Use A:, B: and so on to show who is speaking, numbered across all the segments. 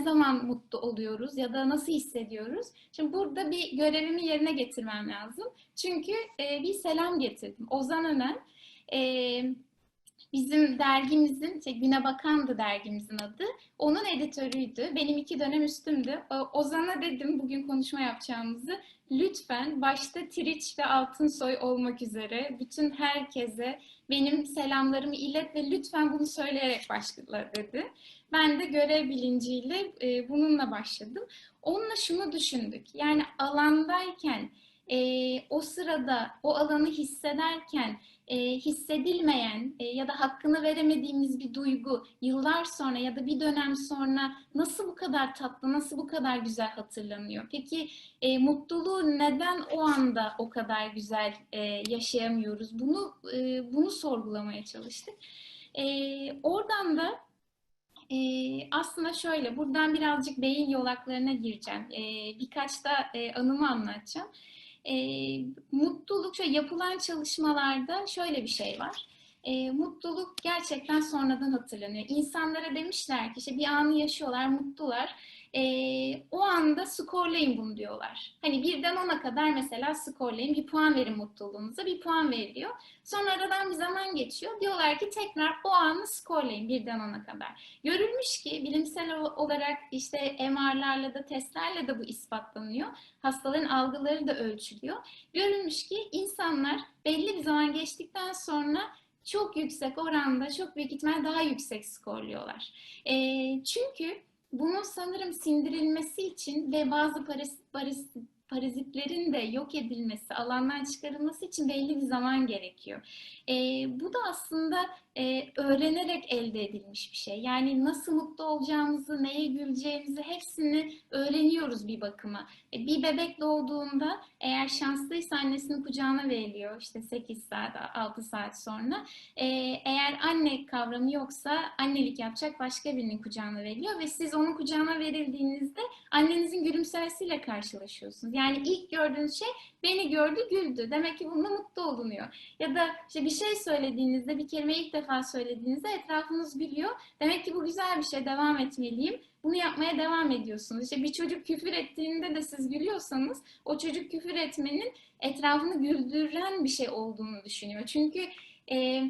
A: zaman mutlu oluyoruz ya da nasıl hissediyoruz? Şimdi burada bir görevimi yerine getirmem lazım. Çünkü e, bir selam getirdim. Ozan Önen e, bizim dergimizin, şey, Güne Bakan'dı dergimizin adı. Onun editörüydü. Benim iki dönem üstümdü. Ozan'a dedim bugün konuşma yapacağımızı. Lütfen başta Triç ve Altınsoy olmak üzere bütün herkese benim selamlarımı ilet ve lütfen bunu söyleyerek başla dedi. Ben de görev bilinciyle e, bununla başladım. Onunla şunu düşündük. Yani alandayken, e, o sırada o alanı hissederken e, hissedilmeyen e, ya da hakkını veremediğimiz bir duygu yıllar sonra ya da bir dönem sonra nasıl bu kadar tatlı, nasıl bu kadar güzel hatırlanıyor? Peki e, mutluluğu neden o anda o kadar güzel e, yaşayamıyoruz? Bunu e, bunu sorgulamaya çalıştık. E, oradan da e, aslında şöyle, buradan birazcık beyin yolaklarına gireceğim. E, birkaç da e, anımı anlatacağım. E, mutluluk, şöyle yapılan çalışmalarda şöyle bir şey var. E, mutluluk gerçekten sonradan hatırlanıyor. İnsanlara demişler ki işte bir anı yaşıyorlar, mutlular. E, o anda skorlayın bunu diyorlar. Hani birden ona kadar mesela skorlayın, bir puan verin mutluluğunuza, bir puan veriliyor. Sonra aradan bir zaman geçiyor. Diyorlar ki tekrar o anı skorlayın birden ona kadar. Görülmüş ki bilimsel olarak işte MR'larla da testlerle de bu ispatlanıyor. Hastaların algıları da ölçülüyor. Görülmüş ki insanlar belli bir zaman geçtikten sonra çok yüksek oranda, çok büyük ihtimal daha yüksek skorluyorlar. E, çünkü bunun sanırım sindirilmesi için ve bazı parazit, parazit, parazitlerin de yok edilmesi, alandan çıkarılması için belli bir zaman gerekiyor. E, bu da aslında e, öğrenerek elde edilmiş bir şey. Yani nasıl mutlu olacağımızı, neye güleceğimizi hepsini öğreniyoruz bir bakıma. E, bir bebek doğduğunda eğer şanslıysa annesinin kucağına veriliyor işte 8 saat, 6 saat sonra. E, eğer anne kavramı yoksa annelik yapacak başka birinin kucağına veriliyor ve siz onun kucağına verildiğinizde annenizin gülümsemesiyle karşılaşıyorsunuz. Yani ilk gördüğünüz şey beni gördü, güldü. Demek ki bununla mutlu olunuyor. Ya da işte bir şey söylediğinizde, bir kelimeyi ilk defa söylediğinizde etrafınız gülüyor. Demek ki bu güzel bir şey, devam etmeliyim. Bunu yapmaya devam ediyorsunuz. İşte bir çocuk küfür ettiğinde de siz gülüyorsanız o çocuk küfür etmenin etrafını güldüren bir şey olduğunu düşünüyor. Çünkü e,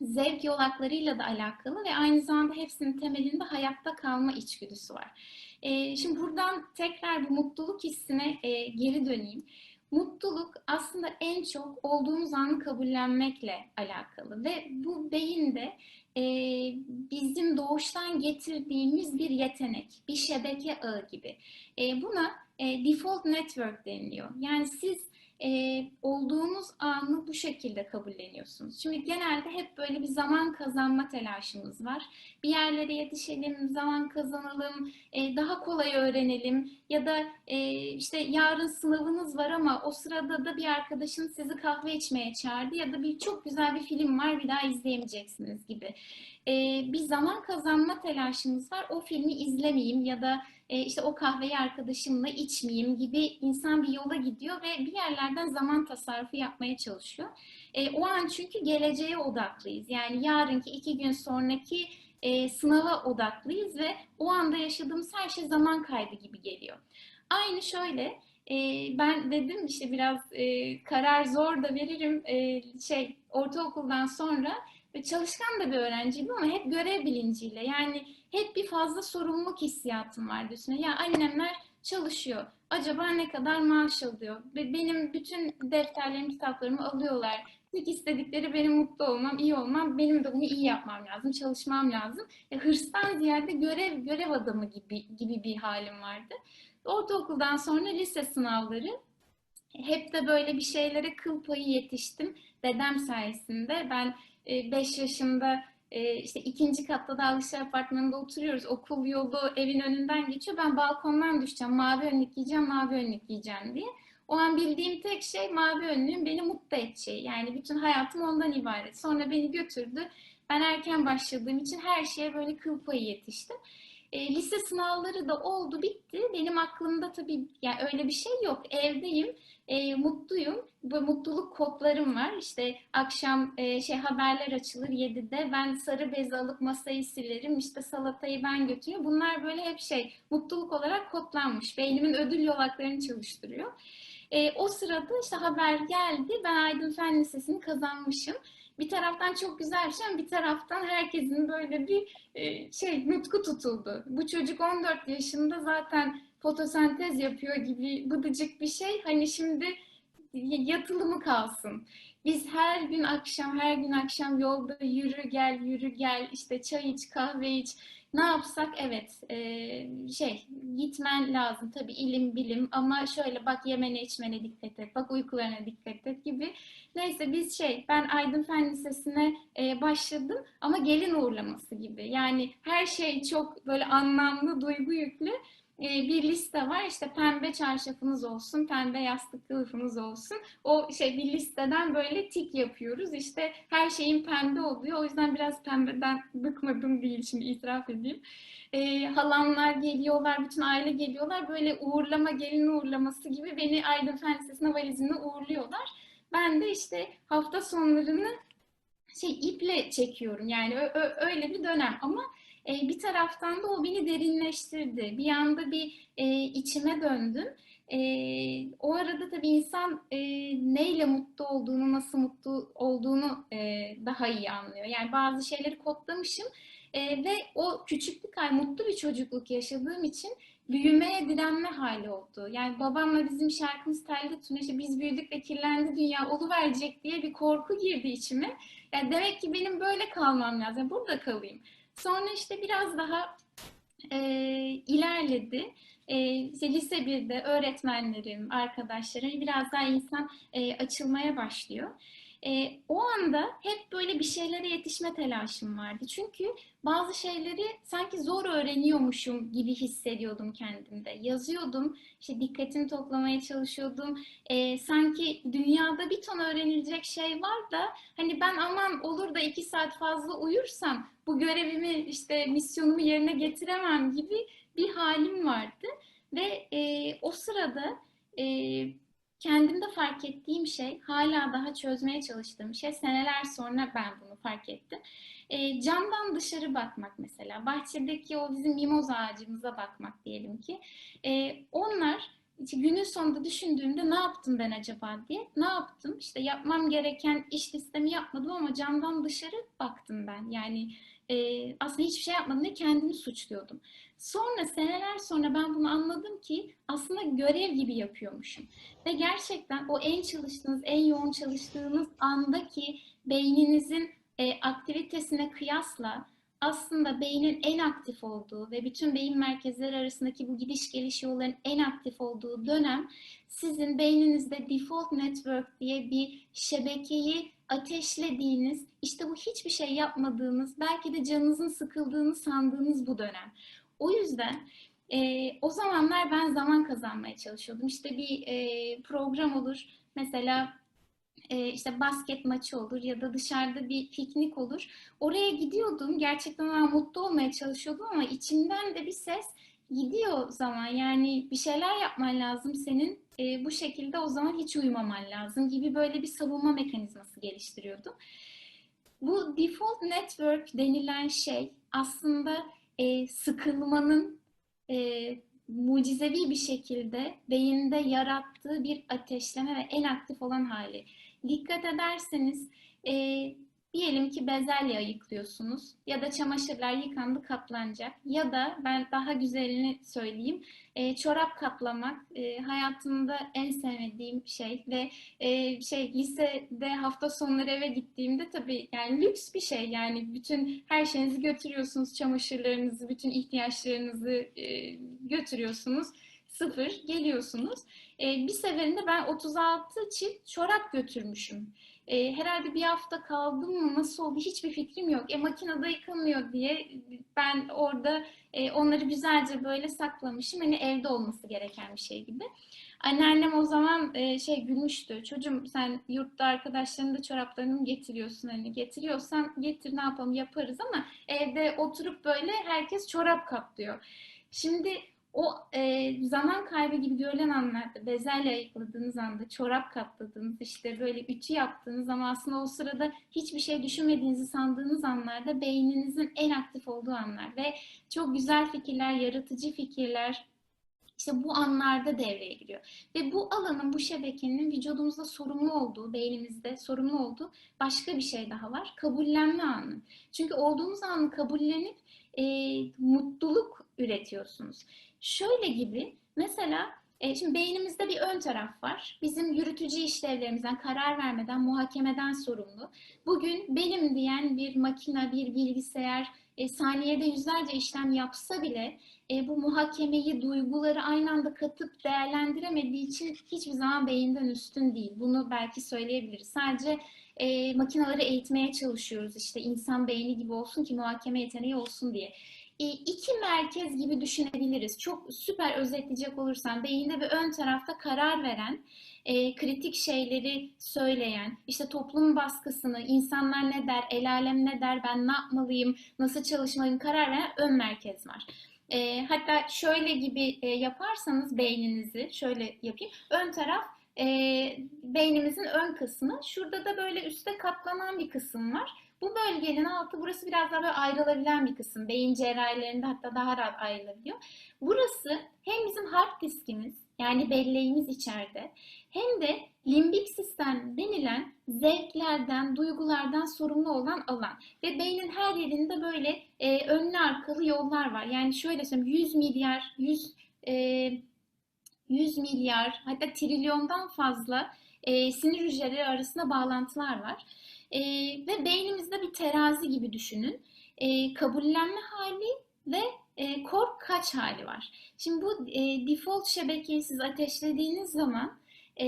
A: zevk yolaklarıyla da alakalı ve aynı zamanda hepsinin temelinde hayatta kalma içgüdüsü var. E, şimdi buradan tekrar bu mutluluk hissine e, geri döneyim. Mutluluk aslında en çok olduğumuz anı kabullenmekle alakalı ve bu beyinde e, bizim doğuştan getirdiğimiz bir yetenek, bir şebeke ağı gibi. E, buna e, default network deniliyor. Yani siz e, olduğunuz anı bu şekilde kabulleniyorsunuz. Şimdi genelde hep böyle bir zaman kazanma telaşımız var. Bir yerlere yetişelim, zaman kazanalım, e, daha kolay öğrenelim ya da e, işte yarın sınavınız var ama o sırada da bir arkadaşın sizi kahve içmeye çağırdı ya da bir çok güzel bir film var bir daha izleyemeyeceksiniz gibi. E, bir zaman kazanma telaşımız var. O filmi izlemeyeyim ya da e, işte o kahveyi arkadaşımla içmeyeyim gibi insan bir yola gidiyor ve bir yerlerden zaman tasarrufu yapmaya çalışıyor. E, o an çünkü geleceğe odaklıyız. Yani yarınki iki gün sonraki e, sınava odaklıyız ve o anda yaşadığımız her şey zaman kaybı gibi geliyor. Aynı şöyle e, ben dedim işte biraz e, karar zor da veririm e, şey ortaokuldan sonra ve çalışkan da bir öğrenciydim ama hep görev bilinciyle yani hep bir fazla sorumluluk hissiyatım vardı üstüne. Ya annemler çalışıyor. Acaba ne kadar maaş alıyor? Ve benim bütün defterlerimi, kitaplarımı alıyorlar. Tek istedikleri benim mutlu olmam, iyi olmam. Benim de bunu iyi yapmam lazım, çalışmam lazım. E, hırstan ziyade görev görev adamı gibi gibi bir halim vardı. Ortaokuldan sonra lise sınavları hep de böyle bir şeylere kıl payı yetiştim. Dedem sayesinde ben 5 yaşında işte ikinci katta Dağlışı Apartmanı'nda oturuyoruz. Okul yolu evin önünden geçiyor. Ben balkondan düşeceğim. Mavi önlük giyeceğim, mavi önlük giyeceğim diye. O an bildiğim tek şey mavi önlüğün beni mutlu edeceği. Yani bütün hayatım ondan ibaret. Sonra beni götürdü. Ben erken başladığım için her şeye böyle kıl payı yetiştim. E, lise sınavları da oldu, bitti. Benim aklımda tabii yani öyle bir şey yok. Evdeyim, e, mutluyum. Bu mutluluk kodlarım var. İşte akşam e, şey haberler açılır 7'de. Ben sarı bez alıp masayı silerim. İşte salatayı ben götürüyorum. Bunlar böyle hep şey mutluluk olarak kodlanmış. Beynimin ödül yolaklarını çalıştırıyor. E, o sırada işte haber geldi. Ben Aydın Fen Lisesi'ni kazanmışım. Bir taraftan çok güzel bir şey ama bir taraftan herkesin böyle bir e, şey nutku tutuldu. Bu çocuk 14 yaşında zaten fotosentez yapıyor gibi bıdıcık bir şey. Hani şimdi yatılı mı kalsın? Biz her gün akşam, her gün akşam yolda yürü gel, yürü gel, işte çay iç, kahve iç. Ne yapsak? Evet, e, şey gitmen lazım tabii ilim bilim ama şöyle bak yemene içmene dikkat et, bak uykularına dikkat et gibi. Neyse biz şey, ben Aydın Fen Lisesi'ne e, başladım ama gelin uğurlaması gibi. Yani her şey çok böyle anlamlı, duygu yüklü bir liste var. İşte pembe çarşafınız olsun, pembe yastık kılıfınız olsun. O şey bir listeden böyle tik yapıyoruz. İşte her şeyin pembe oluyor. O yüzden biraz pembeden bıkmadım değil şimdi itiraf edeyim. E, halamlar geliyorlar, bütün aile geliyorlar. Böyle uğurlama, gelin uğurlaması gibi beni Aydın Fen Lisesi'ne valizimle uğurluyorlar. Ben de işte hafta sonlarını şey iple çekiyorum. Yani öyle bir dönem ama e, bir taraftan da o beni derinleştirdi. Bir anda bir e, içime döndüm. E, o arada tabii insan neyle mutlu olduğunu, nasıl mutlu olduğunu daha iyi anlıyor. Yani bazı şeyleri kodlamışım ve o küçüklük ay mutlu bir çocukluk yaşadığım için büyümeye direnme hali oldu. Yani babamla bizim şarkımız Telli Tuna işte biz büyüdük ve kirlendi dünya verecek diye bir korku girdi içime. Yani demek ki benim böyle kalmam lazım. Yani burada kalayım. Sonra işte biraz daha e, ilerledi. E, işte lise 1'de öğretmenlerim, arkadaşlarım biraz daha insan e, açılmaya başlıyor. E, o anda hep böyle bir şeylere yetişme telaşım vardı. Çünkü bazı şeyleri sanki zor öğreniyormuşum gibi hissediyordum kendimde. Yazıyordum, işte dikkatimi toplamaya çalışıyordum. E, sanki dünyada bir ton öğrenilecek şey var da hani ben aman olur da iki saat fazla uyursam bu görevimi işte misyonumu yerine getiremem gibi bir halim vardı. Ve e, o sırada e, kendimde fark ettiğim şey, hala daha çözmeye çalıştığım şey, seneler sonra ben bunu fark ettim. E, camdan dışarı bakmak mesela, bahçedeki o bizim mimoz ağacımıza bakmak diyelim ki. E, onlar işte günün sonunda düşündüğümde ne yaptım ben acaba diye. Ne yaptım? İşte yapmam gereken iş listemi yapmadım ama camdan dışarı baktım ben. Yani e, aslında hiçbir şey yapmadım ve kendimi suçluyordum. Sonra seneler sonra ben bunu anladım ki aslında görev gibi yapıyormuşum. Ve gerçekten o en çalıştığınız, en yoğun çalıştığınız andaki beyninizin e, aktivitesine kıyasla aslında beynin en aktif olduğu ve bütün beyin merkezleri arasındaki bu gidiş geliş yolların en aktif olduğu dönem sizin beyninizde default network diye bir şebekeyi ateşlediğiniz, işte bu hiçbir şey yapmadığınız, belki de canınızın sıkıldığını sandığınız bu dönem. O yüzden e, o zamanlar ben zaman kazanmaya çalışıyordum. İşte bir e, program olur, mesela e, işte basket maçı olur ya da dışarıda bir piknik olur. Oraya gidiyordum, gerçekten ben mutlu olmaya çalışıyordum ama içimden de bir ses gidiyor zaman. Yani bir şeyler yapman lazım senin. E, bu şekilde o zaman hiç uyumaman lazım gibi böyle bir savunma mekanizması geliştiriyordum. Bu default network denilen şey aslında e, sıkılmanın e, mucizevi bir şekilde beyinde yarattığı bir ateşleme ve en aktif olan hali. Dikkat ederseniz e, Diyelim ki bezelye ayıklıyorsunuz ya da çamaşırlar yıkandı katlanacak ya da ben daha güzelini söyleyeyim e, çorap katlamak e, hayatımda en sevmediğim şey ve e, şey lisede hafta sonları eve gittiğimde tabii yani lüks bir şey yani bütün her şeyinizi götürüyorsunuz çamaşırlarınızı bütün ihtiyaçlarınızı e, götürüyorsunuz sıfır geliyorsunuz. E, bir seferinde ben 36 çift çorap götürmüşüm. E, herhalde bir hafta kaldım mı nasıl oldu hiçbir fikrim yok. E makinede yıkanmıyor diye ben orada e, onları güzelce böyle saklamışım. Hani evde olması gereken bir şey gibi. Anneannem o zaman e, şey gülmüştü. Çocuğum sen yurtta arkadaşlarının da çoraplarını mı getiriyorsun? Hani getiriyorsan getir ne yapalım yaparız ama evde oturup böyle herkes çorap katlıyor. Şimdi o e, zaman kaybı gibi görülen anlarda bezelye ayıkladığınız anda, çorap katladığınız, işte böyle ütü yaptığınız ama aslında o sırada hiçbir şey düşünmediğinizi sandığınız anlarda beyninizin en aktif olduğu anlar ve çok güzel fikirler, yaratıcı fikirler, işte bu anlarda devreye giriyor. Ve bu alanın, bu şebekenin vücudumuzda sorumlu olduğu, beynimizde sorumlu olduğu başka bir şey daha var. Kabullenme anı. Çünkü olduğumuz anı kabullenip e, mutluluk üretiyorsunuz. Şöyle gibi mesela e, şimdi beynimizde bir ön taraf var. Bizim yürütücü işlevlerimizden, karar vermeden, muhakemeden sorumlu. Bugün benim diyen bir makine, bir bilgisayar e, saniyede yüzlerce işlem yapsa bile e, bu muhakemeyi, duyguları aynı anda katıp değerlendiremediği için hiçbir zaman beyinden üstün değil. Bunu belki söyleyebiliriz. Sadece e, makineleri eğitmeye çalışıyoruz. İşte insan beyni gibi olsun ki muhakeme yeteneği olsun diye. E, iki merkez gibi düşünebiliriz. Çok süper özetleyecek olursam beyinde bir ön tarafta karar veren, e, kritik şeyleri söyleyen, işte toplum baskısını, insanlar ne der, el alem ne der, ben ne yapmalıyım, nasıl çalışmalıyım karar veren ön merkez var. E, hatta şöyle gibi e, yaparsanız beyninizi, şöyle yapayım, ön taraf e, beynimizin ön kısmı. Şurada da böyle üstte katlanan bir kısım var. Bu bölgenin altı burası biraz daha böyle ayrılabilen bir kısım. Beyin cerrahilerinde hatta daha rahat ayrılabiliyor. Burası hem bizim hard diskimiz yani belleğimiz içeride hem de limbik sistem denilen zevklerden, duygulardan sorumlu olan alan. Ve beynin her yerinde böyle e, önlü arkalı yollar var. Yani şöyle söyleyeyim 100 milyar, 100 e, 100 milyar hatta trilyondan fazla e, sinir hücreleri arasında bağlantılar var. E, ve beynimizde bir terazi gibi düşünün. E, kabullenme hali ve e, kork kaç hali var. Şimdi bu e, default şebekeyi siz ateşlediğiniz zaman e,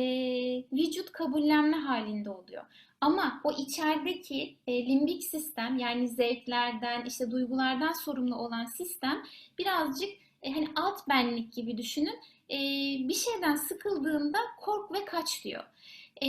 A: vücut kabullenme halinde oluyor. Ama o içerideki e, limbik sistem yani zevklerden, işte duygulardan sorumlu olan sistem birazcık e, hani alt benlik gibi düşünün. E, bir şeyden sıkıldığında kork ve kaç diyor. E,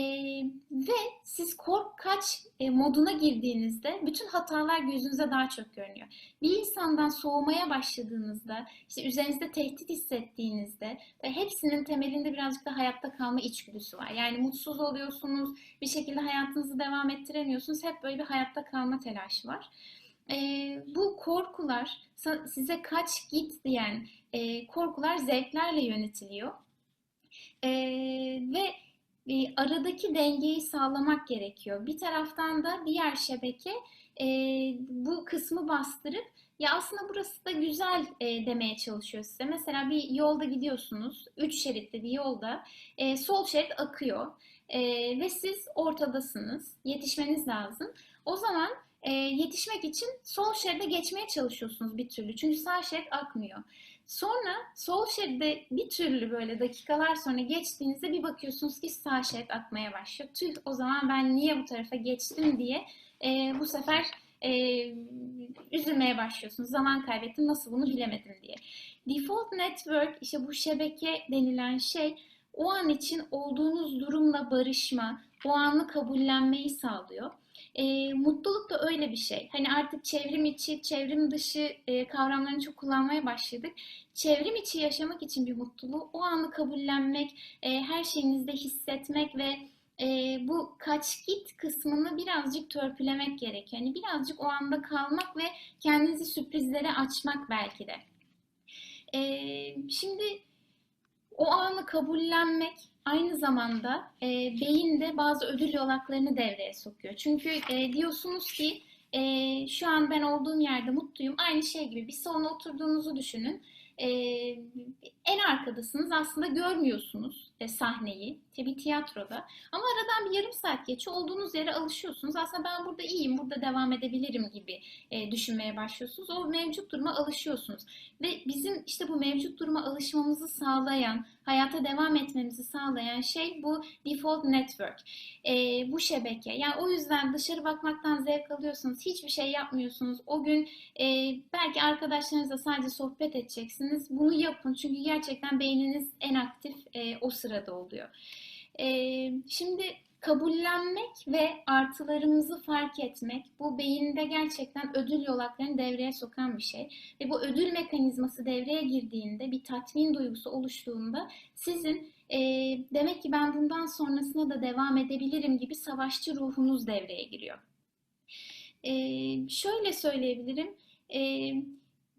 A: ve siz kork kaç e, moduna girdiğinizde bütün hatalar gözünüze daha çok görünüyor. Bir insandan soğumaya başladığınızda, işte üzerinizde tehdit hissettiğinizde ve hepsinin temelinde birazcık da hayatta kalma içgüdüsü var. Yani mutsuz oluyorsunuz, bir şekilde hayatınızı devam ettiremiyorsunuz. Hep böyle bir hayatta kalma telaşı var. E, bu korkular size kaç git diyen e, korkular zevklerle yönetiliyor. E, ve e, aradaki dengeyi sağlamak gerekiyor. Bir taraftan da diğer şebeke e, bu kısmı bastırıp ya aslında burası da güzel e, demeye çalışıyor size. Mesela bir yolda gidiyorsunuz, üç şeritli bir yolda, e, sol şerit akıyor e, ve siz ortadasınız, yetişmeniz lazım. O zaman e, yetişmek için sol şeride geçmeye çalışıyorsunuz bir türlü. Çünkü sağ şerit akmıyor. Sonra sol şeride bir türlü böyle dakikalar sonra geçtiğinizde bir bakıyorsunuz ki sağ şerit akmaya başlıyor. Tüh o zaman ben niye bu tarafa geçtim diye e, bu sefer e, üzülmeye başlıyorsunuz. Zaman kaybettim nasıl bunu bilemedim diye. Default network işte bu şebeke denilen şey o an için olduğunuz durumla barışma, o anı kabullenmeyi sağlıyor. E, mutluluk da öyle bir şey. Hani artık çevrim içi, çevrim dışı e, kavramlarını çok kullanmaya başladık. Çevrim içi yaşamak için bir mutluluğu, o anı kabullenmek, e, her şeyinizde hissetmek ve e, bu kaç git kısmını birazcık törpülemek gerek. Yani birazcık o anda kalmak ve kendinizi sürprizlere açmak belki de. E, şimdi o anı kabullenmek aynı zamanda e, beyinde bazı ödül yolaklarını devreye sokuyor. Çünkü e, diyorsunuz ki e, şu an ben olduğum yerde mutluyum. Aynı şey gibi bir salona oturduğunuzu düşünün. E, en arkadasınız aslında görmüyorsunuz e, sahneyi bir tiyatroda. Ama aradan bir yarım saat geçiyor olduğunuz yere alışıyorsunuz. Aslında ben burada iyiyim burada devam edebilirim gibi e, düşünmeye başlıyorsunuz. O mevcut duruma alışıyorsunuz. Ve bizim işte bu mevcut duruma alışmamızı sağlayan hayata devam etmemizi sağlayan şey bu default network. E, bu şebeke. Yani o yüzden dışarı bakmaktan zevk alıyorsunuz. Hiçbir şey yapmıyorsunuz. O gün e, belki arkadaşlarınızla sadece sohbet edeceksiniz. Bunu yapın. Çünkü gerçekten beyniniz en aktif e, o sırada oluyor. Şimdi kabullenmek ve artılarımızı fark etmek bu beyinde gerçekten ödül yolaklarını devreye sokan bir şey. Ve bu ödül mekanizması devreye girdiğinde bir tatmin duygusu oluştuğunda sizin e, demek ki ben bundan sonrasına da devam edebilirim gibi savaşçı ruhunuz devreye giriyor. E, şöyle söyleyebilirim. E,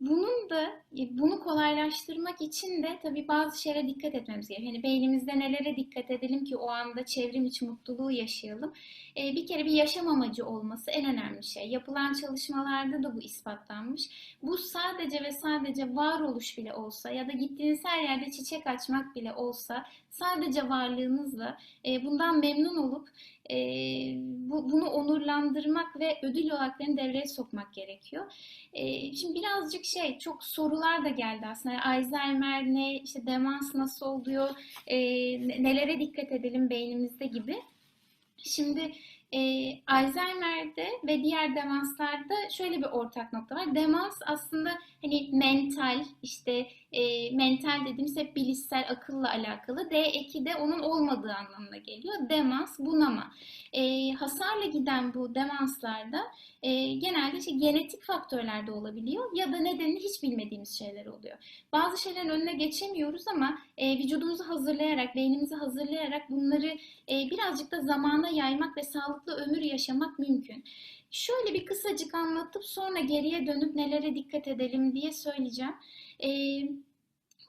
A: bunun da e, bunu kolaylaştırmak için de tabii bazı şeylere dikkat etmemiz gerekiyor. Hani beynimizde nelere dikkat edelim ki o anda çevrim içi mutluluğu yaşayalım. Ee, bir kere bir yaşam amacı olması en önemli şey. Yapılan çalışmalarda da bu ispatlanmış. Bu sadece ve sadece varoluş bile olsa ya da gittiğiniz her yerde çiçek açmak bile olsa sadece varlığınızla e, bundan memnun olup e, bu, bunu onurlandırmak ve ödül odaklarını devreye sokmak gerekiyor. E, şimdi birazcık şey çok sorular da geldi aslında. Alzheimer ne, işte demans nasıl oluyor, e, nelere dikkat edelim beynimizde gibi. Şimdi e, Alzheimer'de ve diğer demanslarda şöyle bir ortak nokta var. Demans aslında hani mental, işte e, mental dediğimiz hep bilişsel, akılla alakalı. D2 de onun olmadığı anlamına geliyor. Demans, bunama. E, hasarla giden bu demanslarda e, genelde işte genetik faktörler de olabiliyor ya da nedenini hiç bilmediğimiz şeyler oluyor. Bazı şeylerin önüne geçemiyoruz ama e, vücudumuzu hazırlayarak, beynimizi hazırlayarak bunları e, birazcık da zamana yaymak ve sağlıklı ömür yaşamak mümkün. Şöyle bir kısacık anlatıp sonra geriye dönüp nelere dikkat edelim diye söyleyeceğim. Ee,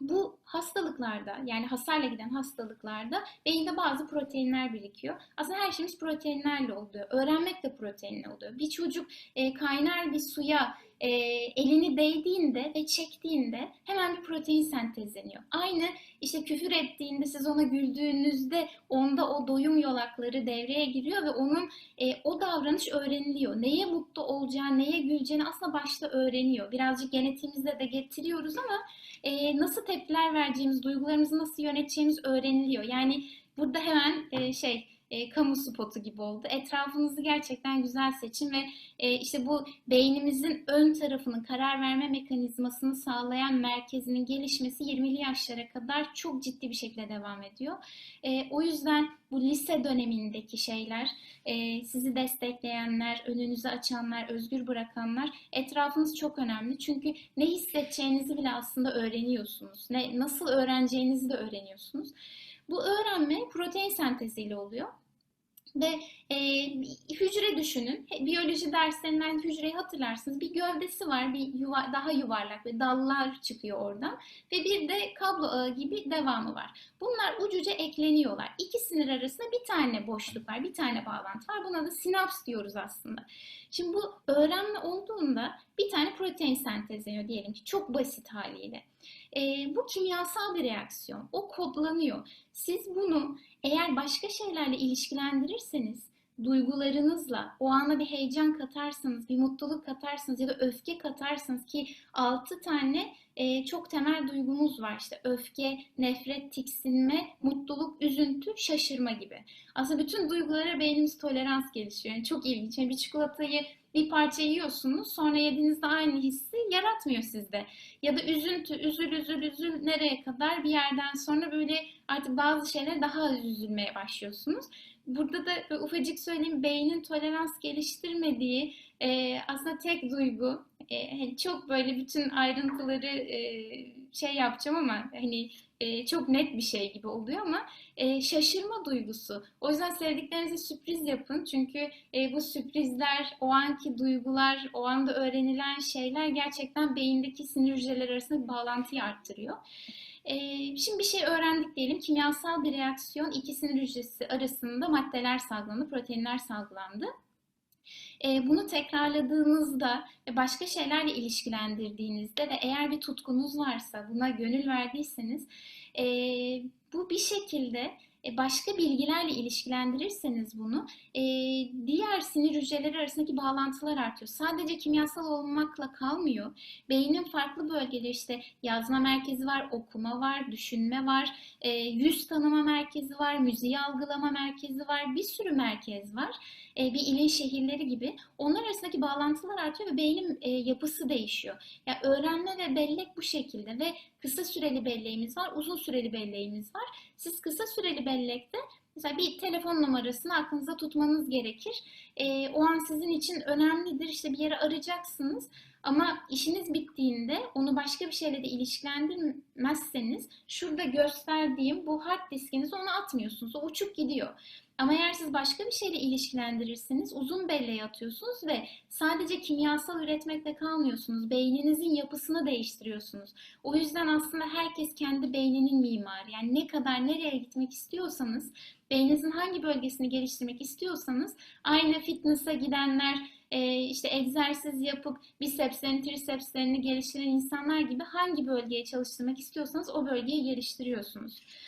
A: bu hastalıklarda yani hasarla giden hastalıklarda beyinde bazı proteinler birikiyor. Aslında her şeyimiz proteinlerle oluyor. Öğrenmek de proteinle oluyor. Bir çocuk e, kaynar bir suya e, elini değdiğinde ve çektiğinde hemen bir protein sentezleniyor. Aynı işte küfür ettiğinde siz ona güldüğünüzde onda o doyum yolakları devreye giriyor ve onun e, o davranış öğreniliyor. Neye mutlu olacağı, neye güleceğini aslında başta öğreniyor. Birazcık genetiğimizde de getiriyoruz ama e, nasıl tepkiler vereceğimiz, duygularımızı nasıl yöneteceğimiz öğreniliyor. Yani burada hemen e, şey e, kamu spotu gibi oldu. Etrafınızı gerçekten güzel seçin ve e, işte bu beynimizin ön tarafının karar verme mekanizmasını sağlayan merkezinin gelişmesi 20'li yaşlara kadar çok ciddi bir şekilde devam ediyor. E, o yüzden bu lise dönemindeki şeyler, e, sizi destekleyenler, önünüzü açanlar, özgür bırakanlar etrafınız çok önemli. Çünkü ne hissedeceğinizi bile aslında öğreniyorsunuz. Ne, nasıl öğreneceğinizi de öğreniyorsunuz. Bu öğrenme protein senteziyle oluyor. Ve e, hücre düşünün. Biyoloji derslerinden hücreyi hatırlarsınız. Bir gövdesi var, bir yuva, daha yuvarlak ve dallar çıkıyor oradan. Ve bir de kablo ağı gibi devamı var. Bunlar ucuca ekleniyorlar. İki sinir arasında bir tane boşluk var, bir tane bağlantı var. Buna da sinaps diyoruz aslında. Şimdi bu öğrenme olduğunda bir tane protein sentezleniyor diyelim ki çok basit haliyle. E, bu kimyasal bir reaksiyon. O kodlanıyor. Siz bunu eğer başka şeylerle ilişkilendirirseniz, duygularınızla o ana bir heyecan katarsanız, bir mutluluk katarsanız ya da öfke katarsanız ki 6 tane e, çok temel duygumuz var. İşte öfke, nefret, tiksinme, mutluluk, üzüntü, şaşırma gibi. Aslında bütün duygulara beynimiz tolerans gelişiyor. Yani çok ilginç. Yani bir çikolatayı bir parça yiyorsunuz sonra yediğinizde aynı hissi yaratmıyor sizde. Ya da üzüntü, üzül üzül üzül nereye kadar bir yerden sonra böyle artık bazı şeyler daha az üzülmeye başlıyorsunuz. Burada da ufacık söyleyeyim beynin tolerans geliştirmediği e, aslında tek duygu. E, hani çok böyle bütün ayrıntıları e, şey yapacağım ama hani e, çok net bir şey gibi oluyor ama e, şaşırma duygusu. O yüzden sevdiklerinize sürpriz yapın. Çünkü e, bu sürprizler, o anki duygular, o anda öğrenilen şeyler gerçekten beyindeki sinir hücreleri arasında bağlantıyı arttırıyor. E, şimdi bir şey öğrendik diyelim. Kimyasal bir reaksiyon iki sinir hücresi arasında maddeler salgılandı, proteinler salgılandı. Bunu tekrarladığınızda ve başka şeylerle ilişkilendirdiğinizde ve eğer bir tutkunuz varsa, buna gönül verdiyseniz bu bir şekilde başka bilgilerle ilişkilendirirseniz bunu e, diğer sinir hücreleri arasındaki bağlantılar artıyor. Sadece kimyasal olmakla kalmıyor. Beynin farklı bölgeleri işte yazma merkezi var, okuma var, düşünme var, e, yüz tanıma merkezi var, müziği algılama merkezi var, bir sürü merkez var. E, bir ilin şehirleri gibi. Onlar arasındaki bağlantılar artıyor ve beynin e, yapısı değişiyor. Yani öğrenme ve bellek bu şekilde ve kısa süreli belleğimiz var, uzun süreli belleğimiz var. Siz kısa süreli bellekte mesela bir telefon numarasını aklınıza tutmanız gerekir. E, o an sizin için önemlidir. İşte bir yere arayacaksınız. Ama işiniz bittiğinde onu başka bir şeyle de ilişkilendirmezseniz şurada gösterdiğim bu hard diskinizi ona atmıyorsunuz. O uçup gidiyor. Ama eğer siz başka bir şeyle ilişkilendirirseniz uzun belleğe atıyorsunuz ve sadece kimyasal üretmekle kalmıyorsunuz. Beyninizin yapısını değiştiriyorsunuz. O yüzden aslında herkes kendi beyninin mimarı. Yani ne kadar nereye gitmek istiyorsanız, beyninizin hangi bölgesini geliştirmek istiyorsanız aynı fitness'a gidenler, e, işte egzersiz yapıp bisepslerini, trisepslerini geliştiren insanlar gibi hangi bölgeye çalıştırmak istiyorsanız o bölgeyi geliştiriyorsunuz.